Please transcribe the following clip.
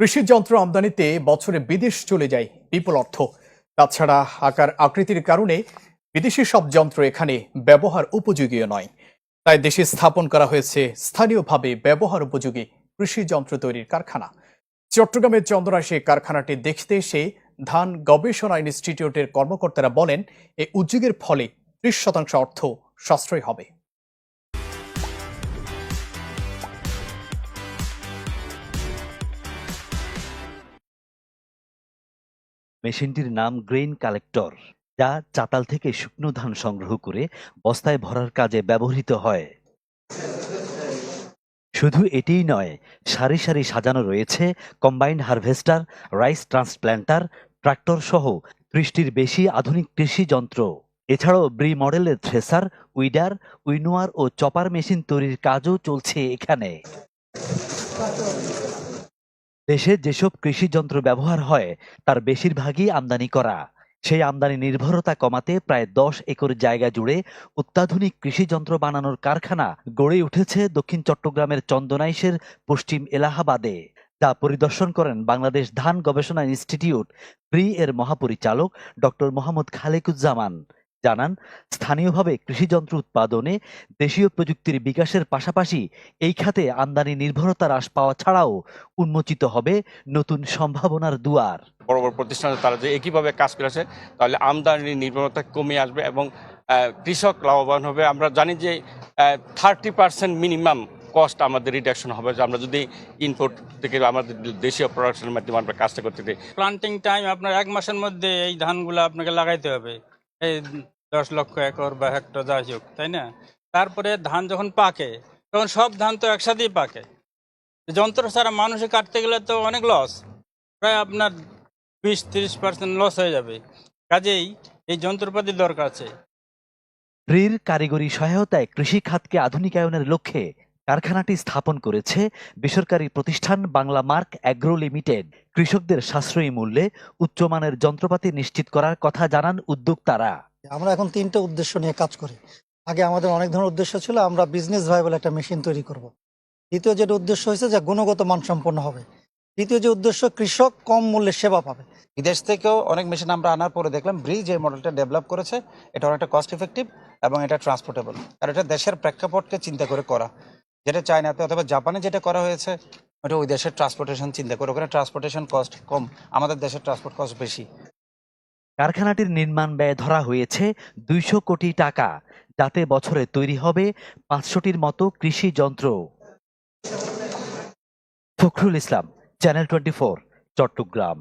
কৃষি যন্ত্র আমদানিতে বছরে বিদেশ চলে যায় বিপুল অর্থ। তাছাড়া আকার আকৃতির কারণে বিদেশি সব যন্ত্র এখানে ব্যবহার উপযোগীও নয়। তাই দেশে স্থাপন করা হয়েছে স্থানীয়ভাবে ব্যবহার উপযোগী কৃষি যন্ত্র তৈরির কারখানা। চট্টগ্রামের চন্দ্রাসে কারখানাটি দেখতে এসে ধান গবেষণা ইনস্টিটিউটের কর্মকর্তারা বলেন এই উদ্যোগের ফলে ত্রিশ শতাংশ অর্থ সাশ্রয় হবে। মেশিনটির নাম গ্রেইন কালেক্টর, যা চাতাল থেকে শুকনো ধান সংগ্রহ করে বস্তায় ভরার কাজে ব্যবহৃত হয়। শুধু এটিই নয়, সারি সারি সাজানো রয়েছে combined harvester, rice transplanter tractor সহ ত্রিশটির বেশি আধুনিক কৃষি যন্ত্র। এছাড়াও ব্রি মডেলের থ্রেসার, উইডার, উইনোয়ার ও চপার মেশিন তৈরির কাজও চলছে এখানে। দেশে যেসব কৃষি যন্ত্র ব্যবহার হয়, তার বেশিরভাগই আমদানি করা। সেই আমদানি নির্ভরতা কমাতে প্রায় দশ একর জায়গা জুড়ে অত্যাধুনিক কৃষি যন্ত্র বানানোর কারখানা গড়ে উঠেছে দক্ষিণ চট্টগ্রামের চন্দনাইশের পশ্চিম এলাহাবাদে। যা পরিদর্শন করেন বাংলাদেশ ধান গবেষণা ইনস্টিটিউট। প্রি এর মহাপরিচালক ডক্টর মোহাম্মদ খালেকুজ্জামান। জানান স্থানীয়ভাবে কৃষিযন্ত্র উৎপাদনে দেশীয় প্রযুক্তির বিকাশের পাশাপাশি এই খাতে আমদানি নির্ভরতা হ্রাস পাওয়া ছাড়াও উন্মোচিত হবে নতুন সম্ভাবনার দুয়ার। বড় বড় প্রতিষ্ঠানে তারা যে একইভাবে কাজ করেছে তাহলে আমদানি নির্ভরতা কমে আসবে এবং কৃষক লাভবান হবে। আমরা জানি যে থার্টি পার্সেন্ট মিনিমাম কস্ট আমাদের রিডাকশন হবে। যে আমরা যদি ইনপুট থেকে আমাদের দেশীয় প্রোডাকশনের মাধ্যমে আমরা কাজটা করতে দিই। প্লান্টিং টাইম আপনার এক মাসের মধ্যে এই ধানগুলো আপনাকে লাগাইতে হবে। এই দশ লক্ষ একর বা হেক্টর যাই হোক, তাই না? তারপরে ধান যখন পাকে, তখন সব ধান তো একসাথেই পাকে। যন্ত্র ছাড়া মানুষে কাটতে গেলে তো অনেক লস প্রায় আপনার বিশ তিরিশ পার্সেন্ট লস হয়ে যাবে। কাজেই এই যন্ত্রপাতি দরকার আছে। প্রির কারিগরি সহায়তায় কৃষি খাতকে আধুনিকায়নের লক্ষ্যে কারখানাটি স্থাপন করেছে বেসরকারি প্রতিষ্ঠান বাংলা মার্ক অ্যাগ্রো লিমিটেড। কৃষকদের সাশ্রয়ী মূল্যে উচ্চমানের যন্ত্রপাতি নিশ্চিত করার কথা জানান উদ্যোক্তারা। আমরা এখন তিনটে উদ্দেশ্য নিয়ে কাজ করি। আগে আমাদের অনেক ধরনের উদ্দেশ্য ছিল আমরা বিজনেস ভাইবল একটা মেশিন তৈরি করব। দ্বিতীয় যেটা উদ্দেশ্য হয়েছে যে গুণগত মানসম্পন্ন হবে। তৃতীয় যে উদ্দেশ্য কৃষক কম মূল্যে সেবা পাবে। বিদেশ থেকেও অনেক মেশিন আমরা আনার পরে দেখলাম ব্রিজ এই মডেলটা ডেভেলপ করেছে। এটা অনেকটা কস্ট ইফেক্টিভ এবং এটা ট্রান্সপোর্টেবল আর এটা দেশের প্রেক্ষাপটকে চিন্তা করে করা। যেটা চায়নাতে অথবা জাপানে যেটা করা হয়েছে, ওটা ওই দেশের ট্রান্সপোর্টেশন চিন্তা করে। ওখানে ট্রান্সপোর্টেশন কস্ট কম, আমাদের দেশের ট্রান্সপোর্ট কস্ট বেশি। কারখানাটির নির্মাণ ব্যয় ধরা হয়েছে দুইশো কোটি টাকা, যাতে বছরে তৈরি হবে পাঁচশোটির মতো কৃষি যন্ত্র। Fakhrul Islam channel twenty four Chattogram.